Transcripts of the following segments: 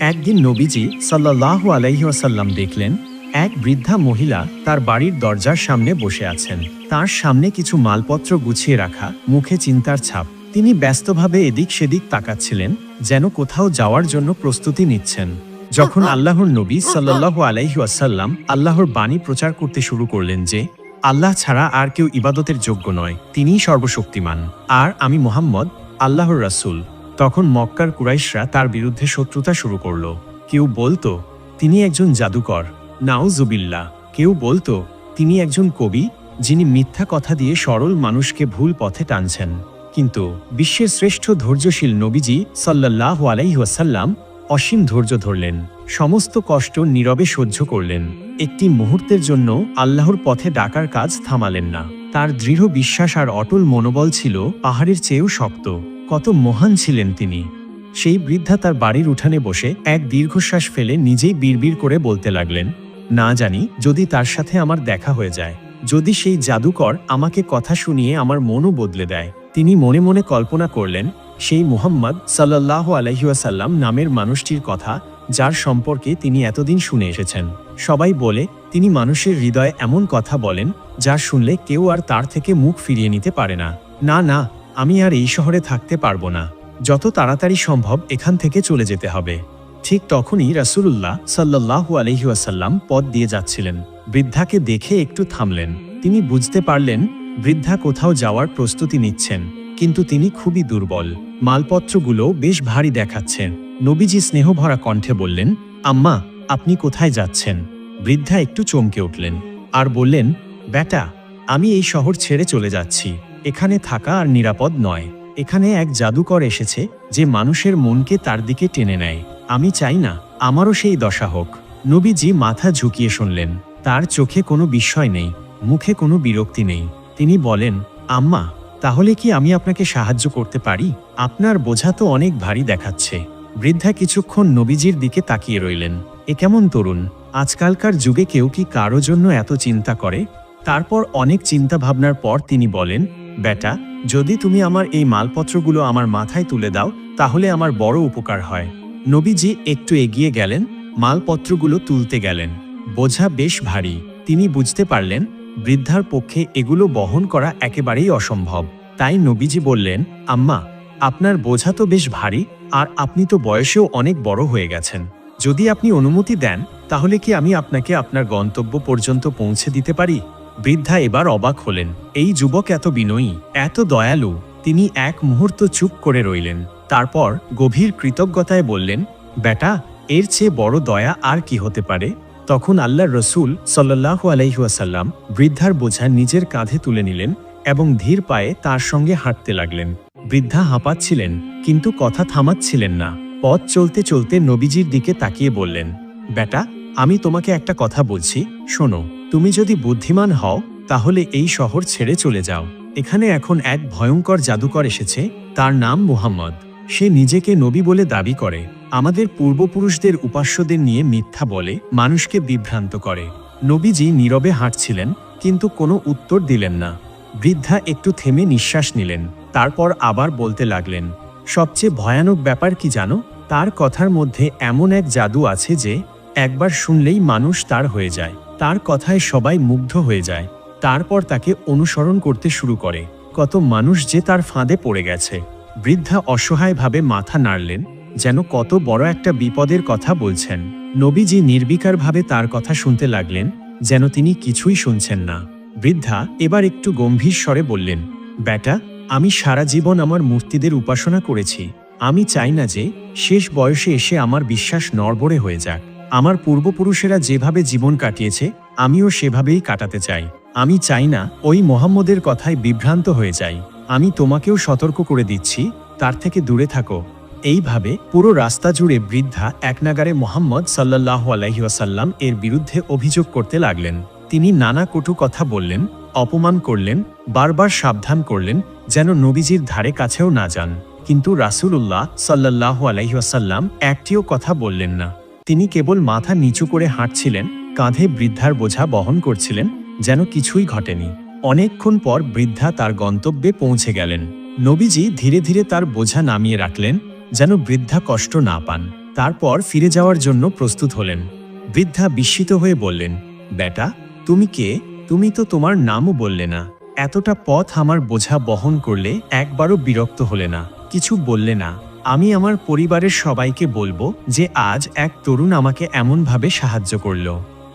একদিন নবীজি সাল্লাল্লাহু আলাইহি ওয়াসাল্লাম দেখলেন এক বৃদ্ধা মহিলা তার বাড়ির দরজার সামনে বসে আছেন। তার সামনে কিছু মালপত্র গুছিয়ে রাখা মুখে চিন্তার ছাপ। তিনি ব্যস্তভাবে এদিক সেদিক তাকাচ্ছিলেন যেন কোথাও যাওয়ার জন্য প্রস্তুতি নিচ্ছেন। যখন আল্লাহর নবী সাল্লাল্লাহু আলাইহি ওয়াসাল্লাম আল্লাহর বাণী প্রচার করতে শুরু করলেন যে আল্লাহ ছাড়া আর কেউ ইবাদতের যোগ্য নয় তিনিই সর্বশক্তিমান। আর আমি মোহাম্মদ আল্লাহর রাসূল। তখন মক্কার কুরাইশরা তার বিরুদ্ধে শত্রুতা শুরু করল। কেউ বলতো, তিনি একজন জাদুকর। নাউজুবিল্লা কেউ বলতো, তিনি একজন কবি, যিনি মিথ্যা কথা দিয়ে সরল মানুষকে ভুল পথে টানছেন। কিন্তু বিশ্বের শ্রেষ্ঠ ধৈর্যশীল নবীজি সাল্লাহ আলাইহাসাল্লাম অসীম ধৈর্য ধরলেন। সমস্ত কষ্ট নীরবে সহ্য করলেন। একটি মুহূর্তের জন্য আল্লাহর পথে ডাকার কাজ থামালেন না। তার দৃঢ় বিশ্বাস আর অটল মনোবল ছিল পাহাড়ের চেয়েও শক্ত। কত মহান ছিলেন তিনি। সেই বৃদ্ধা তার বাড়ির উঠানে বসে এক দীর্ঘশ্বাস ফেলে নিজেই বিড়বিড় করে বলতে লাগলেন, না জানি, যদি তার সাথে আমার দেখা হয়ে যায়, যদি সেই জাদুকর আমাকে কথা শুনিয়ে আমার মনও বদলে দেয়। তিনি মনে মনে কল্পনা করলেন, সেই মুহাম্মদ সাল্লাহ আলহিউসাল্লাম নামের মানুষটির কথা, যার সম্পর্কে তিনি এতদিন শুনে এসেছেন। সবাই বলে, তিনি মানুষের হৃদয়ে এমন কথা বলেন, যা শুনলে কেউ আর তার থেকে মুখ ফিরিয়ে নিতে পারে না। না না আমি আর এই শহরে থাকতে পারব না। যত তাড়াতাড়ি সম্ভব এখান থেকে চলে যেতে হবে। ঠিক তখনই রাসূলুল্লাহ সাল্লাল্লাহু আলহি ওয়াসাল্লাম পথ দিয়ে যাচ্ছিলেন। বৃদ্ধাকে দেখে একটু থামলেন। তিনি বুঝতে পারলেন, বৃদ্ধা কোথাও যাওয়ার প্রস্তুতি নিচ্ছেন, কিন্তু তিনি খুবই দুর্বল। মালপত্রগুলো বেশ ভারী দেখাচ্ছেন নবীজি স্নেহভরা কণ্ঠে বললেন, আম্মা, আপনি কোথায় যাচ্ছেন? বৃদ্ধা একটু চমকে উঠলেন আর বললেন বেটা আমি এই শহর ছেড়ে চলে যাচ্ছি। এখানে থাকা আর নিরাপদ নয়। এখানে এক জাদুকর এসেছে, যে মানুষের মনকে তার দিকে টেনে নেয়। আমি চাই না, আমারও সেই দশা হোক। নবীজি মাথা ঝুঁকিয়ে শুনলেন। তার চোখে কোনো বিস্ময় নেই, মুখে কোনো বিরক্তি নেই। তিনি বলেন, আম্মা, তাহলে কি আমি আপনাকে সাহায্য করতে পারি? আপনার বোঝা তো অনেক ভারী দেখাচ্ছে। বৃদ্ধা কিছুক্ষণ নবীজির দিকে তাকিয়ে রইলেন। এ কেমন তরুণ, আজকালকার যুগে কেউ কি কারও জন্য এত চিন্তা করে? তারপর অনেক চিন্তা ভাবনার পর তিনি বলেন বেটা, যদি তুমি আমার এই মালপত্রগুলো আমার মাথায় তুলে দাও, তাহলে আমার বড় উপকার হয়। নবীজি একটু এগিয়ে গেলেন, মালপত্রগুলো তুলতে গেলেন। বোঝা বেশ ভারী। তিনি বুঝতে পারলেন, বৃদ্ধার পক্ষে এগুলো বহন করা একেবারেই অসম্ভব। তাই নবীজি বললেন, আম্মা, আপনার বোঝা তো বেশ ভারী, আর আপনি তো বয়সেও অনেক বড় হয়ে গেছেন। যদি আপনি অনুমতি দেন, তাহলে কি আমি আপনাকে আপনার গন্তব্য পর্যন্ত পৌঁছে দিতে পারি? বৃদ্ধা এবার অবাক হলেন, এই যুবক এত বিনয়ী, এত দয়ালু, তিনি এক মুহূর্ত চুপ করে রইলেন। তারপর গভীর কৃতজ্ঞতায় বললেন, বেটা, এর চেয়ে বড় দয়া আর কি হতে পারে? তখন আল্লাহর রসুল সাল্লাহু আলাইহুয়াসাল্লাম বৃদ্ধার বোঝা নিজের কাঁধে তুলে নিলেন এবং ধীর পায়ে তার সঙ্গে হাঁটতে লাগলেন। বৃদ্ধা হাঁপাচ্ছিলেন, কিন্তু কথা থামাচ্ছিলেন না। পথ চলতে চলতে নবীজির দিকে তাকিয়ে বললেন, বেটা, আমি তোমাকে একটা কথা বলছি, শোনো। তুমি যদি বুদ্ধিমান হও, তাহলে এই শহর ছেড়ে চলে যাও। এখানে এখন এক ভয়ঙ্কর জাদুকর এসেছে, তার নাম মুহাম্মদ। সে নিজেকে নবী বলে দাবি করে। আমাদের পূর্বপুরুষদের উপাস্যদের নিয়ে মিথ্যা বলে, মানুষকে বিভ্রান্ত করে। নবীজি নীরবে হাঁটছিলেন, কিন্তু কোনো উত্তর দিলেন না। বৃদ্ধা একটু থেমে নিঃশ্বাস নিলেন, তারপর আবার বলতে লাগলেন, সবচেয়ে ভয়ানক ব্যাপার কি জানো? তার কথার মধ্যে এমন এক জাদু আছে যে, একবার শুনলেই মানুষ তার হয়ে যায়। তার কথায় সবাই মুগ্ধ হয়ে যায়। তারপর তাকে অনুসরণ করতে শুরু করে। কত মানুষ যে তার ফাঁদে পড়ে গেছে। বৃদ্ধা অসহায়ভাবে মাথা নাড়লেন, যেন কত বড় একটা বিপদের কথা বলছেন। নবীজি নির্বিকারভাবে তার কথা শুনতে লাগলেন, যেন তিনি কিছুই শুনছেন না। বৃদ্ধা এবার একটু গম্ভীর স্বরে বললেন বেটা আমি সারা জীবন আমার মূর্তিদের উপাসনা করেছি। আমি চাই না যে শেষ বয়সে এসে আমার বিশ্বাস নড়বড়ে হয়ে যাক। আমার পূর্বপুরুষেরা যেভাবে জীবন কাটিয়েছে, আমিও সেভাবেই কাটাতে চাই। আমি চাই না ওই মোহাম্মদের কথায় বিভ্রান্ত হয়ে যাই। আমি তোমাকেও সতর্ক করে দিচ্ছি, তার থেকে দূরে থাকো। এইভাবে পুরো রাস্তা জুড়ে বৃদ্ধা একনাগারে মোহাম্মদ সাল্লাহ আলহিউসাল্লাম এর বিরুদ্ধে অভিযোগ করতে লাগলেন। তিনি নানা কটু কথা বললেন, অপমান করলেন, বারবার সাবধান করলেন, যেন নবীজির ধারে কাছেও না যান। কিন্তু রাসূলুল্লাহ সাল্লাহ আলহিউসাল্লাম একটিও কথা বললেন না। তিনি কেবল মাথা নিচু করে হাঁটছিলেন, কাঁধে বৃদ্ধার বোঝা বহন করছিলেন, যেন কিছুই ঘটেনি। অনেকক্ষণ পর বৃদ্ধা তার গন্তব্যে পৌঁছে গেলেন। নবীজি ধীরে ধীরে তার বোঝা নামিয়ে রাখলেন, যেন বৃদ্ধা কষ্ট না পান। তারপর ফিরে যাওয়ার জন্য প্রস্তুত হলেন। বৃদ্ধা বিস্মিত হয়ে বললেন, বেটা, তুমি কে? তুমি তো তোমার নামও বললে না। এতটা পথ আমার বোঝা বহন করলে একবারও বিরক্ত হলে না। কিছু বললে না। আমি আমার পরিবারের সবাইকে বলব যে আজ এক তরুণ আমাকে এমনভাবে সাহায্য করল।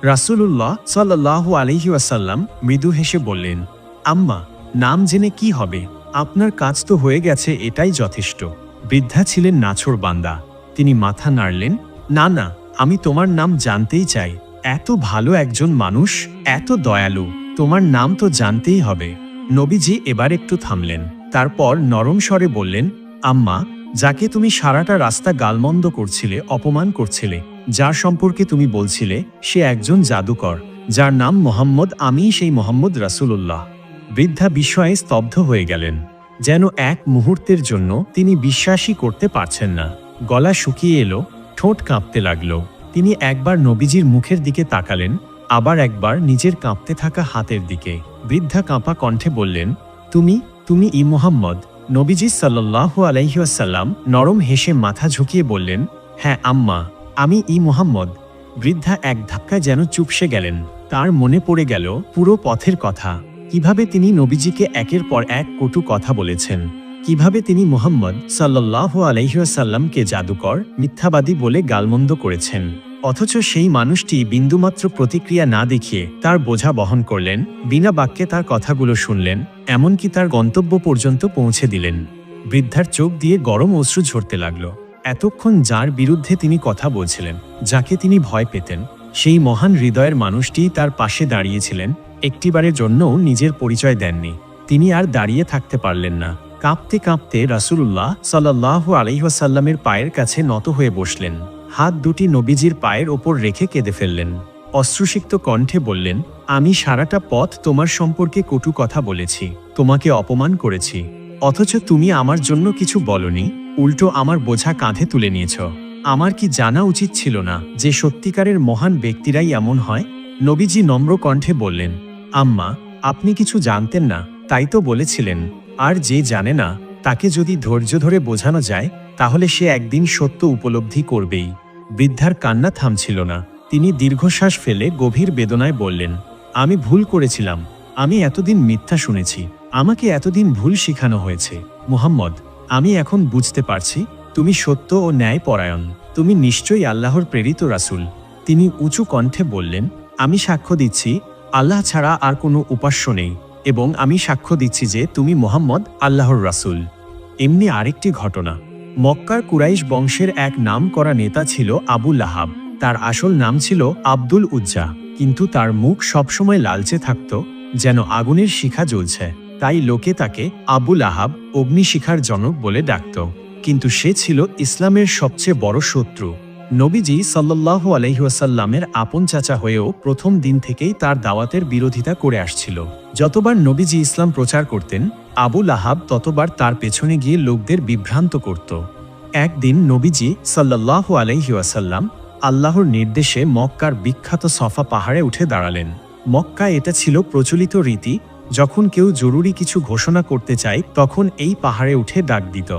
রাসূলুল্লাহ সাল্লাল্লাহু আলাইহি ওয়াসাল্লাম মৃদু হেসে বললেন, আম্মা, নাম জেনে কি হবে? আপনার কাজ তো হয়ে গেছে, এটাই যথেষ্ট। বৃদ্ধা ছিলেন নাছর বান্দা। তিনি মাথা নাড়লেন, না না, আমি তোমার নাম জানতেই চাই। এত ভালো একজন মানুষ, এত দয়ালু, তোমার নাম তো জানতেই হবে। নবীজি এবার একটু থামলেন। তারপর নরম স্বরে বললেন, আম্মা যাকে তুমি সারাটা রাস্তা গালমন্দ করছিলে, অপমান করছিলে, যার সম্পর্কে তুমি বলছিলে, সে একজন জাদুকর, যার নাম মোহাম্মদ আমি সেই মোহাম্মদ রাসূলুল্লাহ। বৃদ্ধা বিস্ময়ে স্তব্ধ হয়ে গেলেন। যেন এক মুহূর্তের জন্য তিনি বিশ্বাসই করতে পারছেন না। গলা শুকিয়ে এলো, ঠোঁট কাঁপতে লাগল। তিনি একবার নবীজির মুখের দিকে তাকালেন, আবার একবার নিজের কাঁপতে থাকা হাতের দিকে। বৃদ্ধা কাঁপা কণ্ঠে বললেন, তুমি তুমি ই মোহাম্মদ নবীজি সাল্লাহ আলাইহাসাল্লাম নরম হেসে মাথা ঝুঁকিয়ে বললেন হ্যাঁ আম্মা, আমি ই মোহাম্মদ। বৃদ্ধা এক ধাক্কায় যেন চুপসে গেলেন। তার মনে পড়ে গেল পুরো পথের কথা। কীভাবে তিনি নবীজিকে একের পর এক কটু কথা বলেছেন। কীভাবে তিনি মোহাম্মদ সাল্লাহ আলহিহাসাল্লামকে জাদুকর, মিথ্যাবাদী বলে গালমন্দ করেছেন। অথচ সেই মানুষটি বিন্দুমাত্র প্রতিক্রিয়া না দেখিয়ে তার বোঝা বহন করলেন, বিনা বাক্যে তার কথাগুলো শুনলেন, এমনকি তার গন্তব্য পর্যন্ত পৌঁছে দিলেন। বৃদ্ধার চোখ দিয়ে গরম অশ্রু ঝরতে লাগল। এতক্ষণ যার বিরুদ্ধে তিনি কথা বলছিলেন, যাকে তিনি ভয় পেতেন, সেই মহান হৃদয়ের মানুষটি তার পাশে দাঁড়িয়েছিলেন, একটিবারের জন্যও নিজের পরিচয় দেননি। তিনি আর দাঁড়িয়ে থাকতে পারলেন না। কাঁপতে কাঁপতে রাসূলুল্লাহ সাল্লাহ আলহিহাসাল্লামের পায়ের কাছে নত হয়ে বসলেন। হাত দুটি নবীজির পায়ের ওপর রেখে কেঁদে ফেললেন। অশ্রুসিক্ত কণ্ঠে বললেন, আমি সারাটা পথ তোমার সম্পর্কে কটু কথা বলেছি, তোমাকে অপমান করেছি। অথচ তুমি আমার জন্য কিছু বলনি, উল্টো আমার বোঝা কাঁধে তুলে নিয়েছ। আমার কি জানা উচিত ছিল না যে সত্যিকারের মহান ব্যক্তিরাই এমন হয়? নবীজি নম্র কণ্ঠে বললেন, আম্মা, আপনি কিছু জানতেন না, তাই তো বলেছিলেন। আর যে জানে না, তাকে যদি ধৈর্য ধরে বোঝানো যায়, তাহলে সে একদিন সত্য উপলব্ধি করবেই। বৃদ্ধার কান্না থামছিল না। তিনি দীর্ঘশ্বাস ফেলে গভীর বেদনায় বললেন, আমি ভুল করেছিলাম। আমি এতদিন মিথ্যা শুনেছি। আমাকে এতদিন ভুল শিখানো হয়েছে। মুহাম্মদ, আমি এখন বুঝতে পারছি, তুমি সত্য ও ন্যায় পরায়ণ তুমি নিশ্চয়ই আল্লাহর প্রেরিত রাসূল। তিনি উঁচু কণ্ঠে বললেন, আমি সাক্ষ্য দিচ্ছি, আল্লাহ ছাড়া আর কোনো উপাস্য নেই, এবং আমি সাক্ষ্য দিচ্ছি যে তুমি মোহাম্মদ, আল্লাহর রাসূল। এমনি আরেকটি ঘটনা। মক্কার কুরাইশ বংশের এক নাম করা নেতা ছিল আবু লাহাব। তার আসল নাম ছিল আব্দুল উজ্জা। কিন্তু তার মুখ সবসময় লালচে থাকত, যেন আগুনের শিখা জ্বলছে। তাই লোকে তাকে আবু লাহাব অগ্নিশিখার জনক বলে ডাকত। কিন্তু সে ছিল ইসলামের সবচেয়ে বড় শত্রু। নবীজি সাল্লাহ আলহিহাসাল্লামের আপন চাচা হয়েও প্রথম দিন থেকেই তার দাওয়াতের বিরোধিতা করে আসছিল। যতবার নবীজি ইসলাম প্রচার করতেন আবুল আহাব ততবার তার পেছনে গিয়ে লোকদের বিভ্রান্ত করত। একদিন নবীজি সাল্লাহ আলহিউসাল্লাম আল্লাহর নির্দেশে মক্কার বিখ্যাত সফা পাহাড়ে উঠে দাঁড়ালেন। মক্কা এটা ছিল প্রচলিত রীতি, যখন কেউ জরুরি কিছু ঘোষণা করতে চায়, তখন এই পাহাড়ে উঠে ডাক দিত।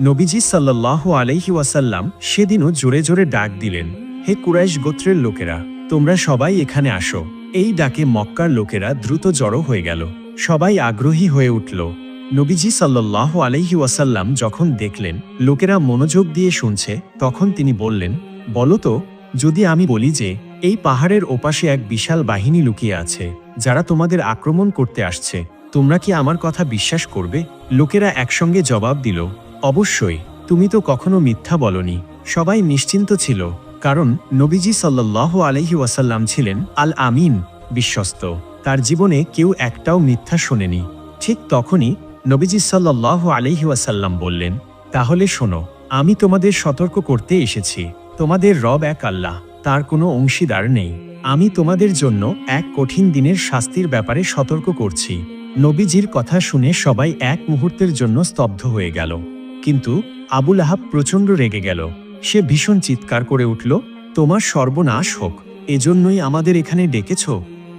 নবীজি সাল্লাহ আলহি ওয়াসাল্লাম সেদিনও জোরে জোরে ডাক দিলেন, হে কুরাইশ গোত্রের লোকেরা, তোমরা সবাই এখানে আসো। এই ডাকে মক্কার লোকেরা দ্রুত জড়ো হয়ে গেল, সবাই আগ্রহী হয়ে উঠল। নবীজি সাল্লাহ আলহি ওয়াসাল্লাম যখন দেখলেন, লোকেরা মনোযোগ দিয়ে শুনছে, তখন তিনি বললেন বলতো যদি আমি বলি যে, এই পাহাড়ের ওপাশে এক বিশাল বাহিনী লুকিয়ে আছে, যারা তোমাদের আক্রমণ করতে আসছে, তোমরা কি আমার কথা বিশ্বাস করবে? লোকেরা একসঙ্গে জবাব দিল অবশ্যই, তুমি তো কখনো মিথ্যা বলনি। সবাই নিশ্চিন্ত ছিল, কারণ নবীজি সাল্লাহ আলহি ওয়াসাল্লাম ছিলেন আল আমিন বিশ্বস্ত। তার জীবনে কেউ একটাও মিথ্যা শোনেনি। ঠিক তখনই নবীজি সাল্লাহ আলহি ওয়াসাল্লাম বললেন, তাহলে শোনো, আমি তোমাদের সতর্ক করতে এসেছি। তোমাদের রব এক আল্লাহ, তার কোনো অংশীদার নেই। আমি তোমাদের জন্য এক কঠিন দিনের শাস্তির ব্যাপারে সতর্ক করছি। নবীজির কথা শুনে সবাই এক মুহূর্তের জন্য স্তব্ধ হয়ে গেল। কিন্তু আবুল আহাব প্রচণ্ড রেগে গেল। সে ভীষণ চিৎকার করে উঠল, তোমার সর্বনাশ হোক, এজন্যই আমাদের এখানে ডেকেছ।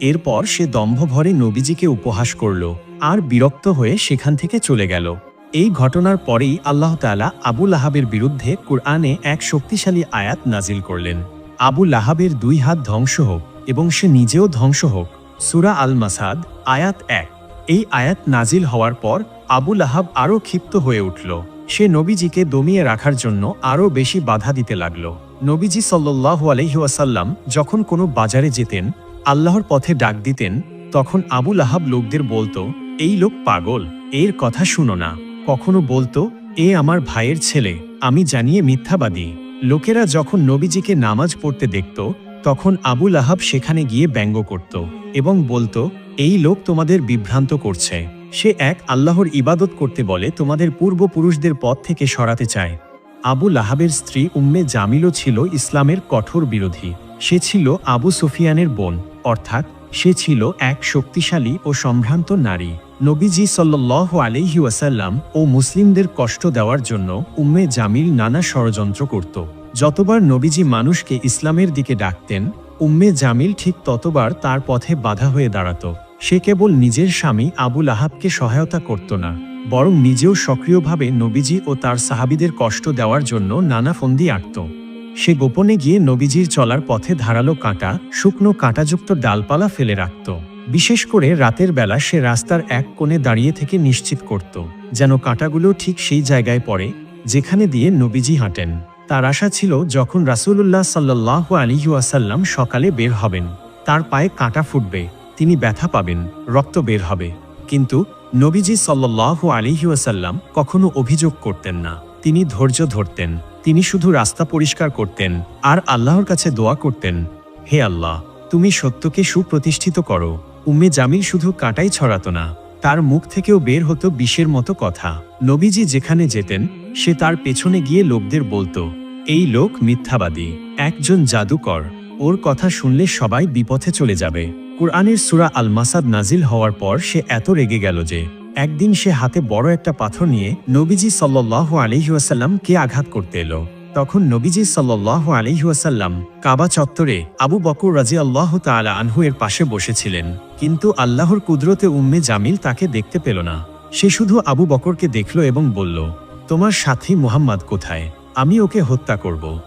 এরপর সে দম্ভ ভরে নবীজিকে উপহাস করল আর বিরক্ত হয়ে সেখান থেকে চলে গেল। এই ঘটনার পরেই আল্লাহ তাআলা আবু লাহাবের বিরুদ্ধে কুরআনে এক শক্তিশালী আয়াত নাজিল করলেন। আবু লাহাবের দুই হাত ধ্বংস হোক এবং সে নিজেও ধ্বংস হোক, সুরা আল মাসাদ আয়াত এক। এই আয়াত নাজিল হওয়ার পর আবু লাহাব আরও ক্ষিপ্ত হয়ে উঠল। সে নবীজিকে দমিয়ে রাখার জন্য আরও বেশি বাধা দিতে লাগল। নবীজি সাল্লাহ আলহিউসাল্লাম যখন কোনো বাজারে যেতেন, আল্লাহর পথে ডাক দিতেন, তখন আবু লাহাব লোকদের বলতো, এই লোক পাগল, এর কথা শুনো না। কখনো বলতো, এ আমার ভাইয়ের ছেলে, আমি জানিয়ে মিথ্যাবাদী। লোকেরা যখন নবীজিকে নামাজ পড়তে দেখত, তখন আবুল আহাব সেখানে গিয়ে ব্যঙ্গ করত এবং বলতো, এই লোক তোমাদের বিভ্রান্ত করছে। সে এক আল্লাহর ইবাদত করতে বলে, তোমাদের পূর্বপুরুষদের পথ থেকে সরাতে চায় আবু লাহাবের স্ত্রী উম্মে জামিলও ছিল ইসলামের কঠোর বিরোধী। সে ছিল আবু সুফিয়ানের বোন, অর্থাৎ সে ছিল এক শক্তিশালী ও সম্ভ্রান্ত নারী। নবীজি সাল্লাহ আলহি ওয়াসাল্লাম ও মুসলিমদের কষ্ট দেওয়ার জন্য উম্মে জামিল নানা ষড়যন্ত্র করত। যতবার নবীজি মানুষকে ইসলামের দিকে ডাকতেন, উম্মে জামিল ঠিক ততবার তার পথে বাধা হয়ে দাঁড়াত। সে কেবল নিজের স্বামী আবুল আহাবকে সহায়তা করত না, বরং নিজেও সক্রিয়ভাবে নবীজি ও তার সাহাবিদের কষ্ট দেওয়ার জন্য নানা ফন্দি আঁকত। সে গোপনে গিয়ে নবীজির চলার পথে ধারালো কাঁটা, শুকনো কাঁটাযুক্ত ডালপালা ফেলে রাখত। বিশেষ করে রাতের বেলা সে রাস্তার এক কোণে দাঁড়িয়ে থেকে নিশ্চিত করত, যেন কাঁটাগুলো ঠিক সেই জায়গায় পড়ে, যেখানে দিয়ে নবীজি হাঁটেন। তার আশা ছিল যখন রাসূলুল্লাহ সাল্লাহ আলিহাসাল্লাম সকালে বের হবেন, তার পায়ে কাঁটা ফুটবে। তিনি ব্যথা পাবেন, রক্ত বের হবে। কিন্তু নবীজি সাল্লাহ আলিহাসাল্লাম কখনো অভিযোগ করতেন না। তিনি ধৈর্য ধরতেন, তিনি শুধু রাস্তা পরিষ্কার করতেন, আর আল্লাহর কাছে দোয়া করতেন, হে আল্লাহ, তুমি সত্যকে সুপ্রতিষ্ঠিত করো। উম্মে জামিল শুধু কাটাই ছড়াতো না, তার মুখ থেকেও বের হতো বিষের মতো কথা। নবীজি যেখানে যেতেন, সে তার পেছনে গিয়ে লোকদের বলতো, এই লোক মিথ্যাবাদী, একজন জাদুকর, ওর কথা শুনলে সবাই বিপথে চলে যাবে। কুরআনের সুরা আল মাসাদ নাজিল হওয়ার পর সে এত রেগে গেল যে একদিন সে হাতে বড় একটা পাথর নিয়ে নবীজি সাল্লাহ আলহিউসাল্লামকে আঘাত করতে এলো। তখন নবীজি সাল্লাহ আলহিউসাল্লাম কাবা চত্বরে আবু বকর রাজি আল্লাহ তালা আনহু এর পাশে বসেছিলেন। কিন্তু আল্লাহর কুদরতে উম্মে জামিল তাকে দেখতে পেল না। সে শুধু আবু বকরকে দেখল এবং বলল, তোমার সাথী মুহাম্মদ কোথায়? আমি ওকে হত্যা করব।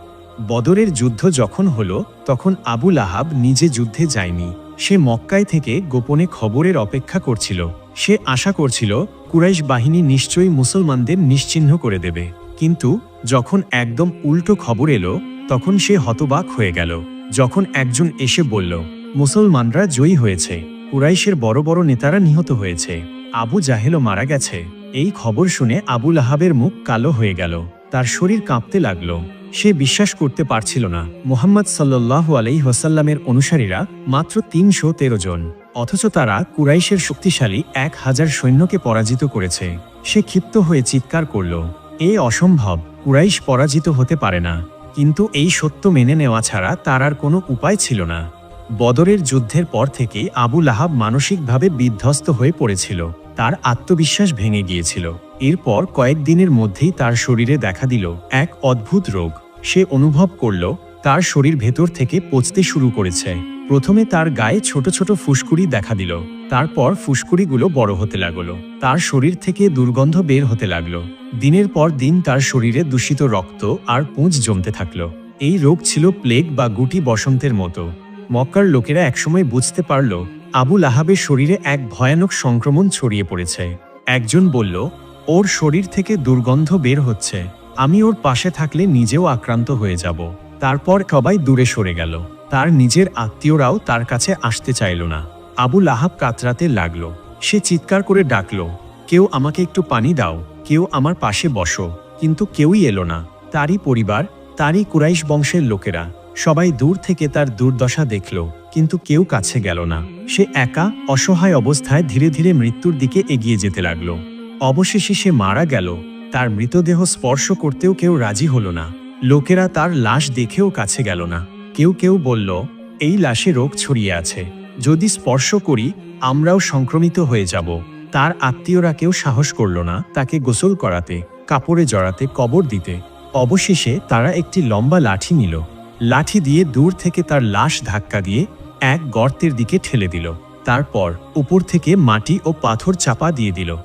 বদরের যুদ্ধ যখন হলো, তখন আবুল আহাব নিজে যুদ্ধে যায়নি। সে মক্কায় থেকে গোপনে খবরের অপেক্ষা করছিল। সে আশা করছিল, কুরাইশ বাহিনী নিশ্চয়ই মুসলমানদের নিশ্চিহ্ন করে দেবে। কিন্তু যখন একদম উল্টো খবর এলো, তখন সে হতবাক হয়ে গেল। যখন একজন এসে বলল, মুসলমানরা জয়ী হয়েছে। কুরাইশের বড় বড় নেতারা নিহত হয়েছে। আবু জাহেলও মারা গেছে। এই খবর শুনে আবুল আহাবের মুখ কালো হয়ে গেল। তার শরীর কাঁপতে লাগল। সে বিশ্বাস করতে পারছিল না। মোহাম্মদ সাল্লু আলাই হোসাল্লামের অনুসারীরা মাত্র তিনশো তেরো জন, অথচ তারা কুরাইশের শক্তিশালী এক হাজার সৈন্যকে পরাজিত করেছে। সে ক্ষিপ্ত হয়ে চিৎকার করল, এ অসম্ভব, কুরাইশ পরাজিত হতে পারে না। কিন্তু এই সত্য মেনে নেওয়া ছাড়া তার আর কোনো উপায় ছিল না। বদরের যুদ্ধের পর থেকে আবু লাহাব মানসিকভাবে বিধ্বস্ত হয়ে পড়েছিল। তার আত্মবিশ্বাস ভেঙে গিয়েছিল। এরপর কয়েকদিনের মধ্যেই তার শরীরে দেখা দিল এক অদ্ভুত রোগ। সে অনুভব করল, তার শরীর ভেতর থেকে পচতে শুরু করেছে। প্রথমে তার গায়ে ছোট ছোট ফুসকুড়ি দেখা দিল, তারপর ফুসকুড়িগুলো বড় হতে লাগল। তার শরীর থেকে দুর্গন্ধ বের হতে লাগল। দিনের পর দিন তার শরীরে দূষিত রক্ত আর পুঁজ জমতে থাকল। এই রোগ ছিল প্লেগ বা গুটি বসন্তের মতো। মক্কার লোকেরা একসময় বুঝতে পারল, আবুল আহাবের শরীরে এক ভয়ানক সংক্রমণ ছড়িয়ে পড়েছে। একজন বলল ওর শরীর থেকে দুর্গন্ধ বের হচ্ছে। আমি ওর পাশে থাকলে নিজেও আক্রান্ত হয়ে যাব। তারপর সবাই দূরে সরে গেল। তার নিজের আত্মীয়রাও তার কাছে আসতে চাইল না। আবুল আহাব কাতরাতে লাগল। সে চিৎকার করে ডাকলো, কেউ আমাকে একটু পানি দাও, কেউ আমার পাশে বসো। কিন্তু কেউই এলো না। তারই পরিবার, তারই কুরাইশ বংশের লোকেরা, সবাই দূর থেকে তার দুর্দশা দেখল, কিন্তু কেউ কাছে গেল না। সে একা, অসহায় অবস্থায় ধীরে ধীরে মৃত্যুর দিকে এগিয়ে যেতে লাগল। অবশেষে সে মারা গেল। তার মৃতদেহ স্পর্শ করতেও কেউ রাজি হলো না। লোকেরা তার লাশ দেখেও কাছে গেল না। কেউ কেউ বলল, এই লাশে রোগ ছড়িয়ে আছে। যদি স্পর্শ করি, আমরাও সংক্রমিত হয়ে যাব তার আত্মীয়রা কেউ সাহস করল না তাকে গোসল করাতে, কাপড়ে জড়াতে, কবর দিতে। অবশেষে তারা একটি লম্বা লাঠি নিল। লাঠি দিয়ে দূর থেকে তার লাশ ধাক্কা দিয়ে এক গর্তের দিকে ঠেলে দিল। তারপর উপর থেকে মাটি ও পাথর চাপা দিয়ে দিল।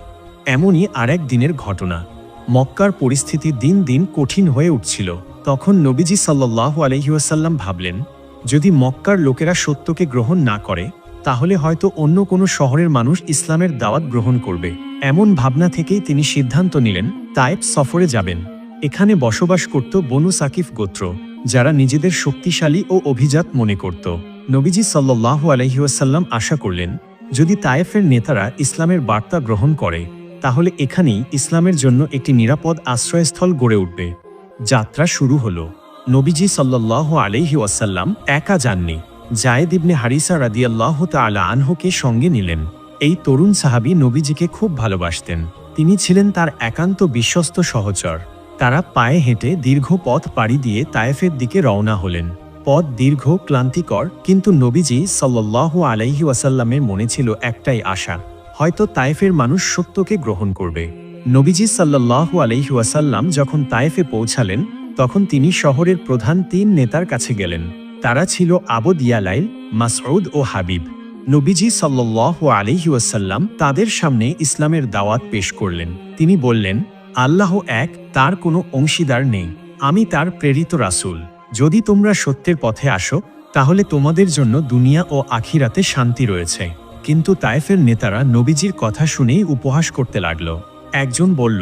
এমনই আরেক দিনের ঘটনা। মক্কার পরিস্থিতি দিন দিন কঠিন হয়ে উঠছিল। তখন নবীজি সাল্লাহ আলহিউসাল্লাম ভাবলেন, যদি মক্কার লোকেরা সত্যকে গ্রহণ না করে, তাহলে হয়তো অন্য কোনো শহরের মানুষ ইসলামের দাওয়াত গ্রহণ করবে। এমন ভাবনা থেকেই তিনি সিদ্ধান্ত নিলেন তায়েব সফরে যাবেন। এখানে বসবাস করত বনু সাকিফ গোত্র, যারা নিজেদের শক্তিশালী ও অভিজাত মনে করত। নবীজি সাল্লাহ আলহিউসাল্লাম আশা করলেন, যদি তায়েফের নেতারা ইসলামের বার্তা গ্রহণ করে তাহলে এখানেই ইসলামের জন্য একটি নিরাপদ আশ্রয়স্থল গড়ে উঠবে। যাত্রা শুরু হল। নবীজি সাল্লাহ আলহি ওয়াসাল্লাম একা যাননি। জায়েদ ইবনে হারিসা রাদিয়াল্লাহ তালা আনহুকে সঙ্গে নিলেন। এই তরুণ সাহাবি নবীজিকে খুব ভালোবাসতেন। তিনি ছিলেন তার একান্ত বিশ্বস্ত সহচর। তারা পায়ে হেঁটে দীর্ঘ পথ পাড়ি দিয়ে তায়েফের দিকে রওনা হলেন। পথ দীর্ঘ, ক্লান্তিকর, কিন্তু নবীজি সাল্লাহ আলাইহি ওয়াসাল্লামের মনে ছিল একটাই আশা। হয়তো তায়েফের মানুষ সত্যকে গ্রহণ করবে। নবীজি সাল্লাহ আলাইহি ওয়াসাল্লাম যখন তায়েফে পৌঁছালেন, তখন তিনি শহরের প্রধান তিন নেতার কাছে গেলেন। তারা ছিল আবু দিয়ালাইল মাসউদ ও হাবিব। নবীজি সাল্লাহ আলহি ওয়াসাল্লাম তাদের সামনে ইসলামের দাওয়াত পেশ করলেন। তিনি বললেন, আল্লাহ এক, তার কোনো অংশীদার নেই। আমি তার প্রেরিত রাসুল। যদি তোমরা সত্যের পথে আসো, তাহলে তোমাদের জন্য দুনিয়া ও আখিরাতে শান্তি রয়েছে। কিন্তু তায়েফের নেতারা নবীজির কথা শুনেই উপহাস করতে লাগল। একজন বলল,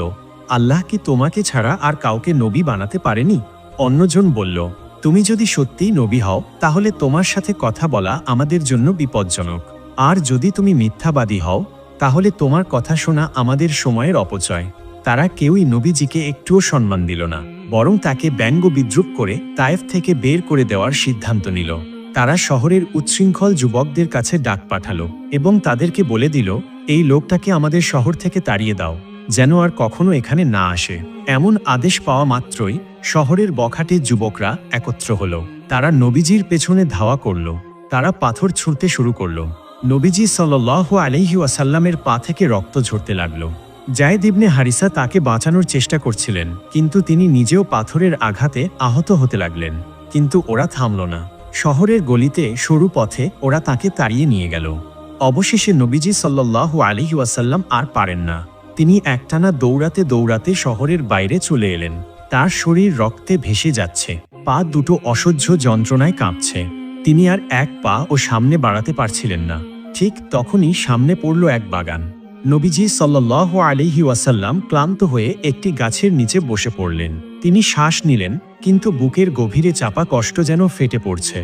আল্লাহ কি তোমাকে ছাড়া আর কাউকে নবী বানাতে পারেনি? অন্যজন বলল, তুমি যদি সত্যিই নবী হও, তাহলে তোমার সাথে কথা বলা আমাদের জন্য বিপজ্জনক। আর যদি তুমি মিথ্যাবাদী হও, তাহলে তোমার কথা শোনা আমাদের সময়ের অপচয়। তারা কেউই নবীজিকে একটুও সম্মান দিল না, বরং তাকে ব্যঙ্গ বিদ্রুপ করে তায়েফ থেকে বের করে দেওয়ার সিদ্ধান্ত নিল। তারা শহরের উচ্ছৃঙ্খল যুবকদের কাছে ডাক পাঠালো এবং তাদেরকে বলে দিল, এই লোকটাকে আমাদের শহর থেকে তাড়িয়ে দাও, যেন আর কখনো এখানে না আসে। এমন আদেশ পাওয়া মাত্রই শহরের বখাটে যুবকরা একত্র হলো। তারা নবীজির পেছনে ধাওয়া করল। তারা পাথর ছুঁড়তে শুরু করল। নবীজি সাল্ল আলহি ওয়াসাল্লামের পা থেকে রক্ত ঝরতে লাগল। জায়েদ ইবনে হারিসা তাকে বাঁচানোর চেষ্টা করছিলেন, কিন্তু তিনি নিজেও পাথরের আঘাতে আহত হতে লাগলেন। কিন্তু ওরা থামল না। শহরের গলিতে সরু পথে ওরা তাকে তাড়িয়ে নিয়ে গেল। অবশেষে নবীজি সাল্লাহ আলহি ওয়াসাল্লাম আর পারেন না। তিনি একটানা দৌড়াতে দৌড়াতে শহরের বাইরে চলে এলেন। তার শরীর রক্তে ভেসে যাচ্ছে। পা দুটো অসহ্য যন্ত্রণায় কাঁপছে। তিনি আর এক পা ও সামনে বাড়াতে পারছিলেন না। ঠিক তখনই সামনে পড়ল এক বাগান। নবীজি সাল্লাহ আলিহি ওয়াসাল্লাম ক্লান্ত হয়ে একটি গাছের নিচে বসে পড়লেন। তিনি শ্বাস নিলেন কিন্তু বুকের গভীরে চাপা কষ্ট যেন ফেটে পড়ছে।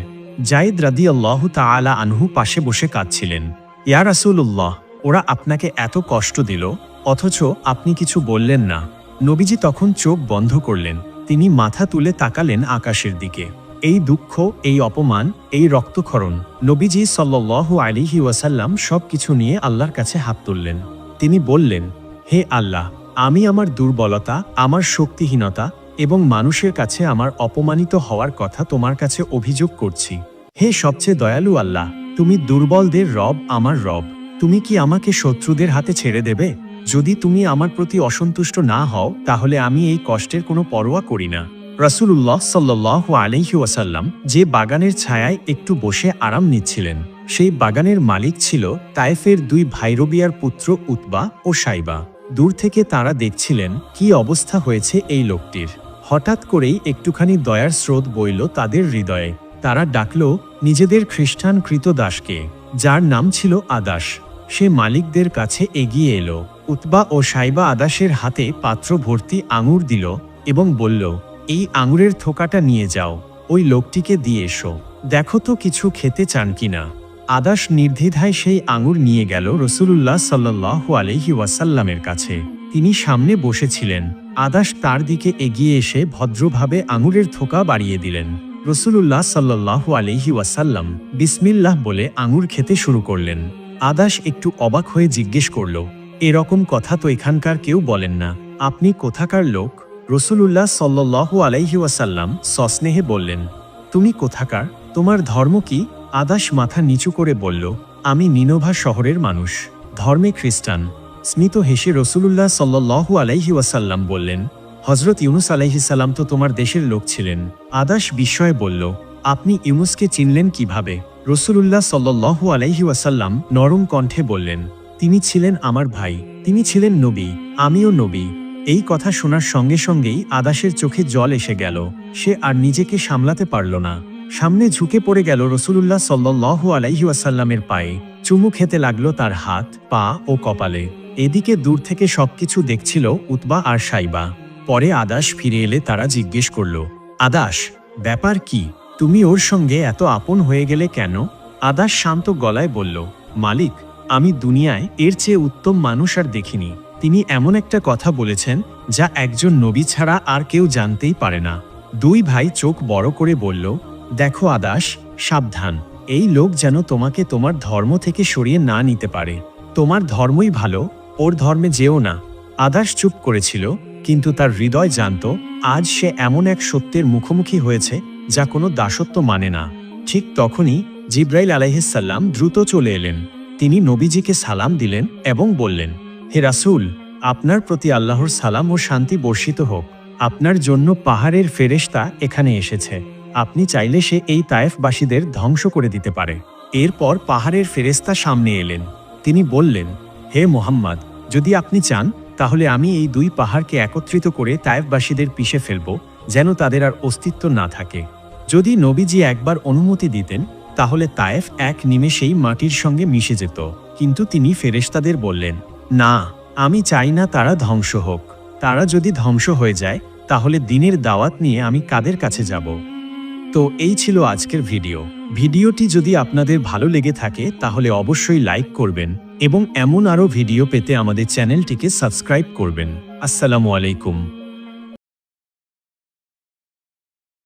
জাইদ রাদি আল্লাহ তালা আনহু পাশে বসে কাঁদছিলেন। ইয়া রাসুল্লাহ ওরা আপনাকে এত কষ্ট দিল, অথচ আপনি কিছু বললেন না। নবীজি তখন চোখ বন্ধ করলেন, তিনি মাথা তুলে তাকালেন আকাশের দিকে। এই দুঃখ, এই অপমান, এই রক্তক্ষরণ, নবীজি সাল্লাহ আলিহি ওয়াসাল্লাম সব কিছু নিয়ে আল্লাহর কাছে হাত তুললেন। তিনি বললেন, হে আল্লাহ, আমি আমার দুর্বলতা, আমার শক্তিহীনতা এবং মানুষের কাছে আমার অপমানিত হওয়ার কথা তোমার কাছে অভিযোগ করছি। হে সবচেয়ে দয়ালু আল্লাহ, তুমি দুর্বলদের রব, আমার রব। তুমি কি আমাকে শত্রুদের হাতে ছেড়ে দেবে? যদি তুমি আমার প্রতি অসন্তুষ্ট না হও, তাহলে আমি এই কষ্টের কোনো পরোয়া করি না। রাসুল্লাহ সাল্লাহ আলহি ওয়াসাল্লাম যে বাগানের ছায়ায় একটু বসে আরাম নিচ্ছিলেন, সেই বাগানের মালিক ছিল তায়েফের দুই ভাইরবিয়ার পুত্র উতবা ও সাইবা। দূর থেকে তারা দেখছিলেন কি অবস্থা হয়েছে এই লোকটির। হঠাৎ করেই একটুখানি দয়ার স্রোত বইল তাদের হৃদয়ে। তারা ডাকল, নিজেদের খ্রিস্টান কৃতদাসকে যার নাম ছিল আদাস। সে মালিকদের কাছে এগিয়ে এলো। উতবা ও সাইবা আদাসের হাতে পাত্র ভর্তি আঙুর দিল এবং বলল, এই আঙুরের থোকাটা নিয়ে যাও, ওই লোকটিকে দিয়ে এসো। দেখো তো কিছু খেতে চান কিনা আদাস নির্দ্বিধায় সেই আঙুর নিয়ে গেল রসুল্লাহ সাল্লাহ আলহি ওয়াসাল্লামের কাছে। তিনি সামনে বসেছিলেন। আদাস তার দিকে এগিয়ে এসে ভদ্রভাবে আঙুলের থোকা বাড়িয়ে দিলেন। রসুল্লাহ সাল্লাহ আলহি ওয়াসাল্লাম বিসমিল্লাহ বলে আঙুর খেতে শুরু করলেন। আদাস একটু অবাক হয়ে জিজ্ঞেস করল, এরকম কথা তো এখানকার কেউ বলেন না। আপনি কোথাকার লোক? রসুলুল্লাহ সাল্লাহ আলাইহি ওয়াসাল্লাম সস্নেহে বললেন, তুমি কোথাকার? তোমার ধর্ম কি? আদাস মাথা নিচু করে বলল, আমি নিনোভা শহরের মানুষ। ধর্মে খ্রিস্টান। স্মিত হেসে রসুলুল্লাহ সাল্লাহু আলাইহি ওয়াসাল্লাম বললেন হজরত ইউনুস আলাইহিসাল্লাম তো তোমার দেশের লোক ছিলেন। আদাস বিস্ময়ে বলল, আপনি ইউনুসকে চিনলেন কীভাবে? রসুলুল্লাহ সাল্লাহু আলাইহি ওয়াসাল্লাম নরম কণ্ঠে বললেন, তিনি ছিলেন আমার ভাই, তিনি ছিলেন নবী, আমিও নবী। এই কথা শোনার সঙ্গে সঙ্গেই আদাসের চোখে জল এসে গেল। সে আর নিজেকে সামলাতে পারল না। সামনে ঝুঁকে পড়ে গেল রসুলুল্লাহ সাল্লাহ আলাইহাসাল্লামের পায়ে। চুমু খেতে লাগল তার হাত, পা ও কপালে। এদিকে দূর থেকে সবকিছু দেখছিল উতবা আর সাইবা। পরে আদাস ফিরে এলে তারা জিজ্ঞেস করল, আদাস, ব্যাপার কি? তুমি ওর সঙ্গে এত আপন হয়ে গেলে কেন? আদাস শান্ত গলায় বলল, মালিক, আমি দুনিয়ায় এর চেয়ে উত্তম মানুষ আর দেখিনি। তিনি এমন একটা কথা বলেছেন যা একজন নবী ছাড়া আর কেউ জানতেই পারে না। দুই ভাই চোখ বড় করে বলল, দেখো আদাস, সাবধান। এই লোক যেন তোমাকে তোমার ধর্ম থেকে সরিয়ে না নিতে পারে। তোমার ধর্মই ভালো ওর ধর্মে যেও না। আদাস চুপ করেছিল, কিন্তু তার হৃদয় জানত, আজ সে এমন এক সত্যের মুখোমুখি হয়েছে, যা কোনো দাসত্ব মানে না। ঠিক তখনই জিব্রাইল আলাইহিসাল্লাম দ্রুত চলে এলেন। তিনি নবীজিকে সালাম দিলেন এবং বললেন, হে রাসূল, আপনার প্রতি আল্লাহর সালাম ও শান্তি বর্ষিত হোক। আপনার জন্য পাহাড়ের ফেরেশতা এখানে এসেছে। আপনি চাইলে সে এই তায়েফবাসীদের ধ্বংস করে দিতে পারে। এরপর পাহাড়ের ফেরেশতা সামনে এলেন। তিনি বললেন, হে মোহাম্মদ যদি আপনি চান, তাহলে আমি এই দুই পাহাড়কে একত্রিত করে তায়েফবাসীদের পিষে ফেলব, যেন তাদের আর অস্তিত্ব না থাকে। যদি নবীজি একবার অনুমতি দিতেন, তাহলে তায়েফ এক নিমেষেই মাটির সঙ্গে মিশে যেত। কিন্তু তিনি ফেরেশতাদের বললেন, না, আমি চাই না তারা ধ্বংস হোক। তারা যদি ধ্বংস হয়ে যায়, তাহলে দিনের দাওয়াত নিয়ে আমি কাদের কাছে যাব? তো এই ছিল আজকের ভিডিও। ভিডিওটি যদি আপনাদের ভালো লেগে থাকে, তাহলে অবশ্যই লাইক করবেন এবং এমন আরও ভিডিও পেতে আমাদের চ্যানেলটিকে সাবস্ক্রাইব করবেন। আসসালামু আলাইকুম।